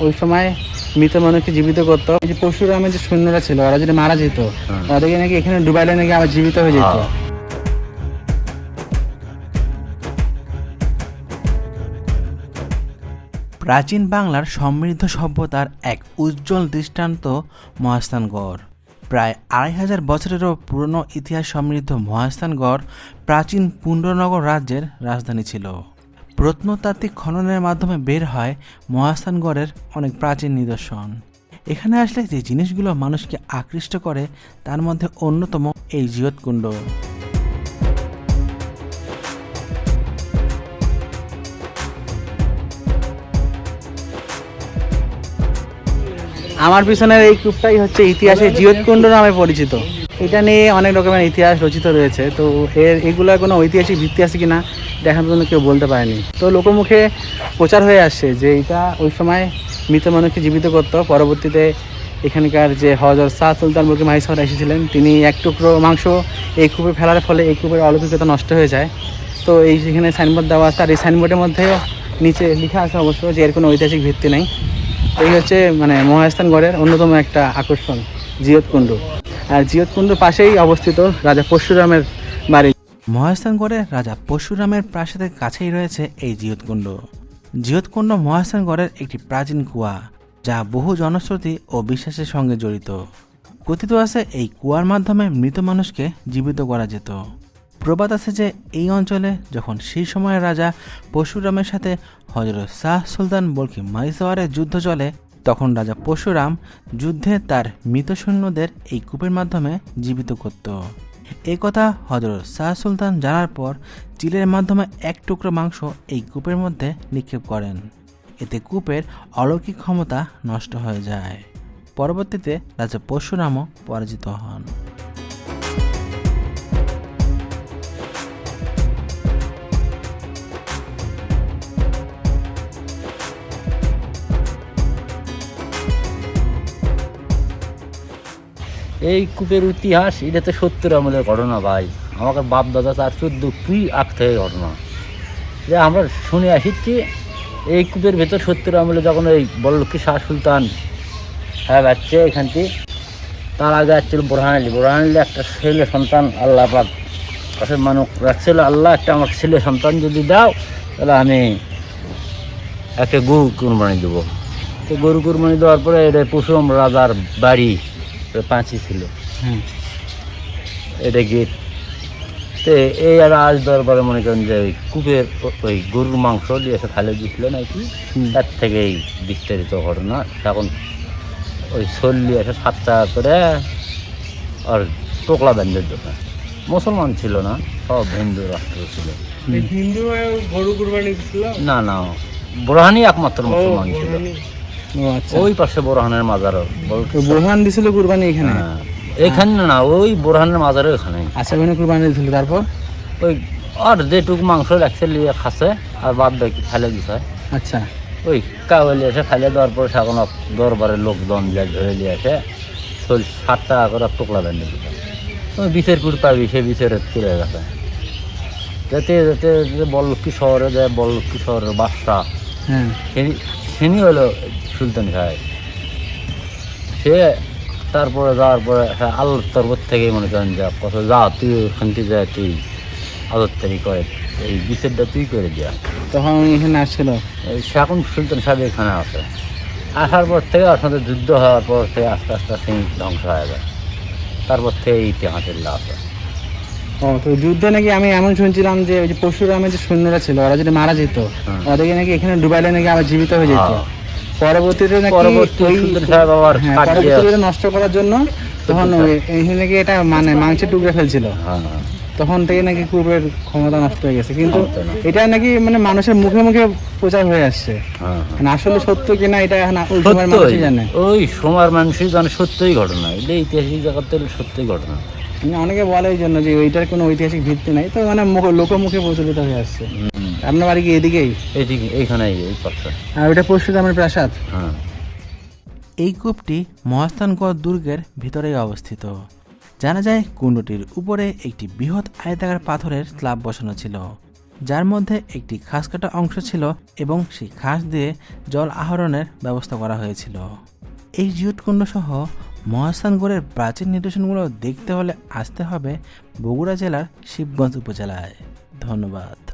ওই সময় মৃত মানুষকে জীবিত করতো যে পরশুরামের যে সৈন্যরা ছিল ওরা যদি মারা যেত হ্যাঁ। ওদেরকে নাকি এখানে ডুবাইলে নাকি আবার জীবিত হয়ে যেত হ্যাঁ। প্রাচীন বাংলার সমৃদ্ধ সভ্যতার এক উজ্জ্বল দৃষ্টান্ত মহাস্থানগড় প্রায় আড়াই হাজার বছরেরও পুরনো ইতিহাস সমৃদ্ধ মহাস্থানগড় প্রাচীন পুণ্ডনগর রাজ্যের রাজধানী ছিল প্রত্নতাত্ত্বিক খননের মাধ্যমে বের হয় মহাস্থানগড়ের অনেক প্রাচীন নিদর্শন। এখানে আসলে যে জিনিসগুলো মানুষকে আকৃষ্ট করে, তার মধ্যে অন্যতম এই জিয়তকুণ্ড আমার পিছনের এই কূপটাই হচ্ছে ইতিহাসে জিয়তকুণ্ড নামে পরিচিত। এটা নিয়ে অনেক রকমের ইতিহাস রচিত রয়েছে, তো এর এগুলোর কোনো ঐতিহাসিক ভিত্তি আছে কিনা দেখার জন্য কেউ বলতে পারেনি। তো লোকমুখে প্রচার হয়ে আসছে যে এটা ওই সময় মৃত মানুষকে জীবিত করতো। পরবর্তীতে এখানকার যে হজর শাহ সুলতান বলকে মাহিসার এসেছিলেন, তিনি এক টুকরো মাংস এই কূপে ফেলার ফলে এই কূপের অলৌকিকতা নষ্ট হয়ে যায়। তো এই সেখানে সাইনবোর্ড দেওয়া আছে, আর এই সাইনবোর্ডের মধ্যে নিচে লেখা আছে অবশ্য যে এর কোনো ঐতিহাসিক ভিত্তি নেই। এই হচ্ছে মানে মহাস্থানগড়ের অন্যতম একটা আকর্ষণ, জিয়তকুণ্ড। আর জিয়তকুণ্ড পাশেই অবস্থিত রাজা পরশুরামের বাড়ি। মহাস্থানগড়ের রাজা পরশুরামের প্রাসাদের কাছেই রয়েছে এই জিয়তকুণ্ড জিয়তকুণ্ড মহাস্থানগড়ের একটি প্রাচীন কুয়া, যা বহু জনশ্রুতি ও বিশ্বাসের সঙ্গে জড়িত। কথিত আছে এই কুয়ার মাধ্যমে মৃত মানুষকে জীবিত করা যেত। প্রবাদ আছে যে এই অঞ্চলে যখন সেই সময়ের রাজা পরশুরামের সাথে হজরত শাহ সুলতান বলকি মাইসওয়ারের যুদ্ধ চলে তখন রাজা পরশুরাম যুদ্ধে তার মৃত সৈন্যদের এই কূপের মাধ্যমে জীবিত করত। এ কথা হজরত শাহ সুলতান জানার পর চিলের মাধ্যমে এক টুকরো মাংস এই কূপের মধ্যে নিক্ষেপ করেন। এতে কূপের অলৌকিক ক্ষমতা নষ্ট হয়ে যায়। পরবর্তীতে রাজা পরশুরামও পরাজিত হন। এই কূপের ইতিহাস, এটা তো সত্তর আমলের ঘটনা ভাই। আমাকে বাপ দাদা তার চোদ্দ কি আগ থেকে ঘটনা। যে আমরা শুনে আসিছি এই কূপের ভেতর সত্তর আমলে যখন ওই বড়লক্ষ্মী শাহ সুলতান হ্যাঁ যাচ্ছে এখানটি তার আগে আসছিল বোরহান আলী বোরহান আলী একটা ছেলে সন্তান, আল্লাহ পাক। কাছে মানুষ রাখছিল, আল্লাহ একটা আমার ছেলে সন্তান যদি দাও, তাহলে আমি একটা গরু কুরবানি দেবো। তো গরু কুরবানি দেওয়ার পরে এটা পশুম রাজার বাড়ি পাঁচি ছিল। এটা গেট তো এই আর আজ দরবারে মনে করেন যে ওই কূপের ওই গরুর মাংস দিয়ে এসে খালে দিয়েছিল নাকি। তার থেকে এই বিস্তারিত ঘটনা। এখন ওই চল্লি এসে সাত টাকা করে আর টোকলা ব্যান্ডের দোকান। মুসলমান ছিল না সব হিন্দু রাষ্ট্র ছিল। হিন্দু গরু কুরবানি না না বোরহানি একমাত্র মুসলমান ছিল। ওই পাশে বোরহানের মাজারও। বোরহান দিছিল কুরবানি এখানে? হ্যাঁ। এখানে না ওই বোরহানের মাজারও এখানে। আচ্ছা ওখানে কুরবানি দিছিল তারপর? ওই আর যেটুকু মাংস রাখছে লিয়ে খাচ্ছে আর বাদ বাকি ফেলে দিছে। আচ্ছা। ওই কাগলি এসে ফেলে দেওয়ার পরে সে এখন দরবারের লোকজন যা ধরে নিয়ে আসে চল্লিশ ষাট টাকা করে টুকলা দিতে ওই বিচের কুড়ি পাবি সে বিচের চলে গেছে। যেতে যেতে যেতে বল্লক্ষী শহরে যায় বল্লক্ষী শহরের বাদশা হ্যাঁ। তিনি হলো সুলতান খায় সে তারপরে যাওয়ার পরে হ্যাঁ, আল্লাহর থেকে মনে করেন যা কত যা তুই থেকে যা তুই আদরতারি করে এই বিচারটা তুই করে দিয়া। তখন এখানে আসছিল। এখন সুলতান সাহেব এখানে আসে আসার পর থেকে সাথে যুদ্ধ হওয়ার পর থেকে আস্তে আস্তে আস্তে ধ্বংস হয়ে যায়। তারপর থেকে ইতিহাসের লাভ হয় ও তো যুদ্ধে নাকি আমি এমন শুনছিলাম যে ওই যে পরশুরামের যে সৈন্যরা ছিল ওরা যদি মারা যেত হ্যাঁ। ওদেরকে নাকি এখানে ডুবাইলে নাকি আবার জীবিত হয়ে যেত। হ্যাঁ। পরবর্তীতে নাকি হ্যাঁ, পরবর্তীতে নষ্ট করার জন্য তখন এখানে নাকি এটা মানে মাংসের টুকরে ফেলছিল। তখন থেকে নাকি কূপের ক্ষমতা নষ্ট হয়ে গেছে। কিন্তু এটা নাকি মানে মানুষের মুখে মুখে প্রচার হয়ে আসছে। মানে আসলে সত্য কিনা এটা এখন সময়ের মানুষই জানে। ওই সময়ের মানুষই জানে সত্যই ঘটনা। এটা ঐতিহাসিক জায়গাতে সত্যই ঘটনা। অনেকে বলে এই জন্য যে ওইটার কোনো ঐতিহাসিক ভিত্তি নাই তো মানে লোকমুখে প্রচলিত হয়ে আসছে। আপনার বাড়ি কি এদিকেই? এইদিকে এইখানেই এই আর ওইটা পরশুরামের প্রাসাদ? হ্যাঁ। এই কূপটি মহাস্থানগড় দুর্গের ভিতরেই অবস্থিত। জানা যায় কুণ্ডটির উপরে একটি বৃহৎ আয়তাকার পাথরের স্ল্যাব বসানো ছিল। যার মধ্যে একটি খাস কাটা অংশ ছিল এবং সেই খাস দিয়ে জল আহরণের ব্যবস্থা করা হয়েছিল। এই জিউটকুণ্ড সহ মহাস্থানগড়ের প্রাচীন নিদর্শনগুলো দেখতে হলে আসতে হবে বগুড়া জেলার শিবগঞ্জ উপজেলায়। ধন্যবাদ।